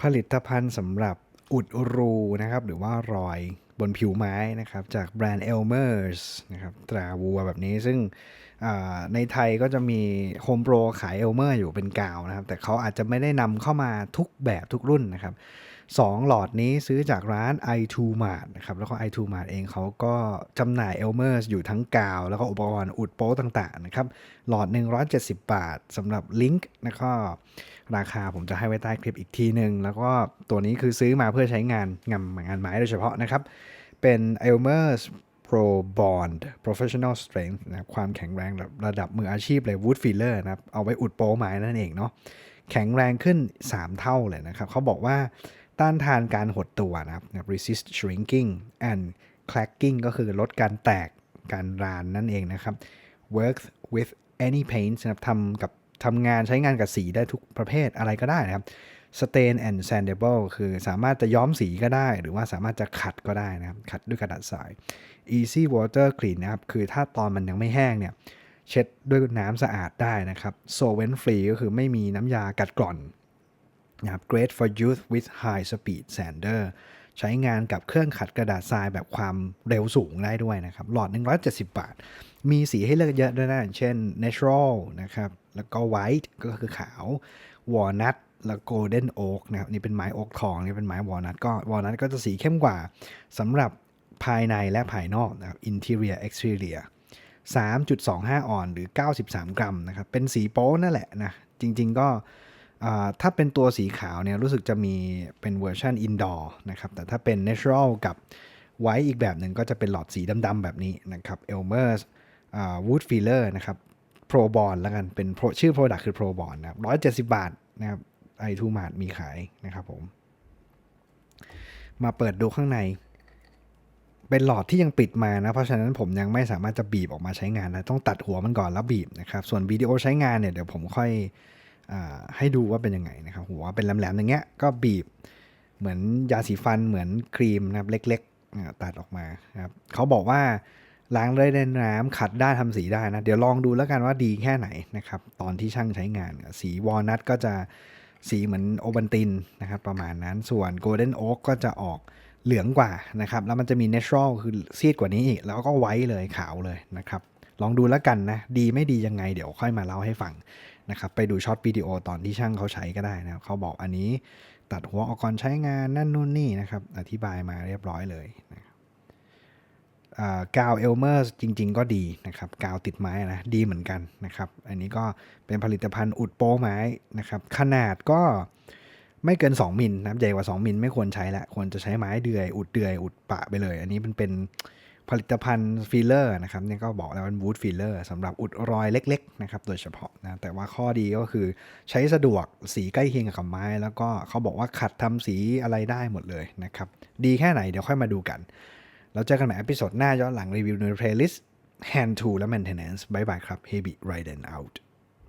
ผลิตภัณฑ์สำหรับอุดรูนะครับ หรือว่ารอยบนผิวไม้นะครับ จากแบรนด์ Elmer's นะครับตราวัวแบบนี้ซึ่งในไทยก็จะมี Home Pro ขาย Elmer อยู่เป็นกาวนะครับ แต่เขาอาจจะไม่ได้นำเข้ามาทุกแบบทุกรุ่นนะครับ สองหลอดนี้ซื้อจากร้าน i2 Mart นะครับแล้วก็ i2 Mart เองเขาก็จำหน่าย Elmer's อยู่ทั้งกาว แล้วก็อุปกรณ์อุดโป๊ต่างๆนะครับหลอด 170 บาทสำหรับลิงก์แล้วก็ราคาผมจะให้ไว้ใต้คลิปอีกทีหนึ่งแล้วก็ตัวนี้คือซื้อมาเพื่อใช้งานงานงานไม้โดยเฉพาะนะครับ เป็น Elmer's Pro Bond Professional Strength นะครับความแข็งแรงระระดับมืออาชีพเลย Wood Filler นะครับเอาไว้อุดโป๊ไม้นั่นเองเนาะแข็งแรงขึ้น 3 เท่าเลยนะครับ เขาบอกว่า ต้านทานการหดตัวนะครับ resist shrinking and cracking ก็คือลดการแตกการรานนั่นเองนะครับ Works with any paint นะครับทำกับทำงานใช้งานกับสีได้ทุกประเภทอะไรก็ได้นะครับ stain and sandable คือสามารถจะย้อมสีก็ได้ หรือว่าสามารถจะขัดก็ได้นะครับ ขัดด้วยกระดาษทราย easy water clean นะครับ คือถ้าตอนมันยังไม่แห้งเนี่ย เช็ดด้วยน้ำสะอาดได้นะครับ solvent free ก็คือไม่มีน้ำยากัดกร่อน นะครับ great for use with high speed sander ใช้งานกับเครื่องขัดกระดาษทรายแบบความเร็วสูงได้ด้วยนะครับ หลอด 170 บาท มีสีให้เลือกเยอะด้วยนะ เช่น natural นะครับ แล้วก็ white ก็คือขาว walnut แล้ว golden oak นะครับ นี่เป็นไม้โอ๊กทอง นี่เป็นไม้ walnut ก็ walnut ก็จะสีเข้มกว่าสำหรับภายในและภายนอกนะครับ interior exterior 3.25 ออนหรือ 93 กรัมนะครับ เป็นสีโป๊นั่นแหละนะ จริง ๆ ก็ ถ้าเป็นตัวสีขาวเนี่ยรู้สึกจะมีเป็นเวอร์ชันอินดอร์นะครับ แต่ถ้าเป็น natural กับไว้อีกแบบหนึ่งก็จะเป็นหลอดสีดำๆแบบนี้นะครับ Elmer's Wood Filler นะครับ Pro Bond แล้วกันเป็นชื่อ Product คือ Pro Bond นะครับ170 บาทนะครับ i2 Mart มีขายนะครับผม มาเปิดดูข้างใน เป็นหลอดที่ยังปิดมานะ เพราะฉะนั้นผมยังไม่สามารถจะบีบออกมาใช้งานนะต้องตัดหัวมันก่อนแล้วบีบนะครับ ส่วนวิดีโอใช้งานเนี่ยเดี๋ยวผมค่อย ให้ดูว่าเป็นยังไงนะครับหัวเป็นแหลมๆอย่างเงี้ยก็บีบเหมือนยาสีฟันเหมือนครีมนะครับเล็กๆตัดออกมาครับเขาบอกว่าล้างด้วยน้ำขัดได้ทำสีได้นะ เดี๋ยวลองดูแล้วกันว่าดีแค่ไหนนะครับ ตอนที่ช่างใช้งาน สีวอลนัทก็จะสีเหมือนโอบันตินนะครับ ประมาณนั้นส่วนโกลเด้นโอ๊กก็จะออกเหลืองกว่านะครับ แล้วมันจะมีเนเชอรัลคือซีดกว่านี้อีก แล้วก็ไว้เลยขาวเลยนะครับ ลองดูแล้วกันนะ ดีไม่ดียังไง เดี๋ยวค่อยมาเล่าให้ฟัง นะครับไปดูช็อตวิดีโอตอนที่ช่างเขาใช้ก็ได้นะครับเขาบอกอันนี้ตัดหัวออกก่อนใช้งานนั่นนู่นนี่นะครับอธิบายมาเรียบร้อยเลยนะครับกาวเอลเมอร์จริง ๆ ก็ดีนะครับกาวติดไม้นะดีเหมือนกันนะครับ อันนี้ก็เป็นผลิตภัณฑ์อุดโป้ไม้นะครับ ขนาดก็ไม่เกิน 2 มิลนะครับใหญ่กว่า 2 มิลไม่ควรใช้ละควรจะใช้ไม้เดือย อุดเดือย อุดปะไปเลย อันนี้มันเป็น ผลิตภัณฑ์ฟิลเลอร์นะครับเนี่ยก็บอกแล้วเป็นวูดฟิลเลอร์สำหรับอุดรอยเล็กๆนะครับโดยเฉพาะนะแต่ว่าข้อดีก็คือใช้สะดวกสีใกล้เคียงกับไม้ แล้วก็เขาบอกว่าขัดทำสีอะไรได้หมดเลยนะครับดีแค่ไหนเดี๋ยวค่อยมาดูกัน แล้วเจอกันใหม่อพิโซดหน้าย้อนหลังรีวิวในเพลย์ลิสต์ Hand Tool และ Maintenance บายบายครับ Heavy Ride and Out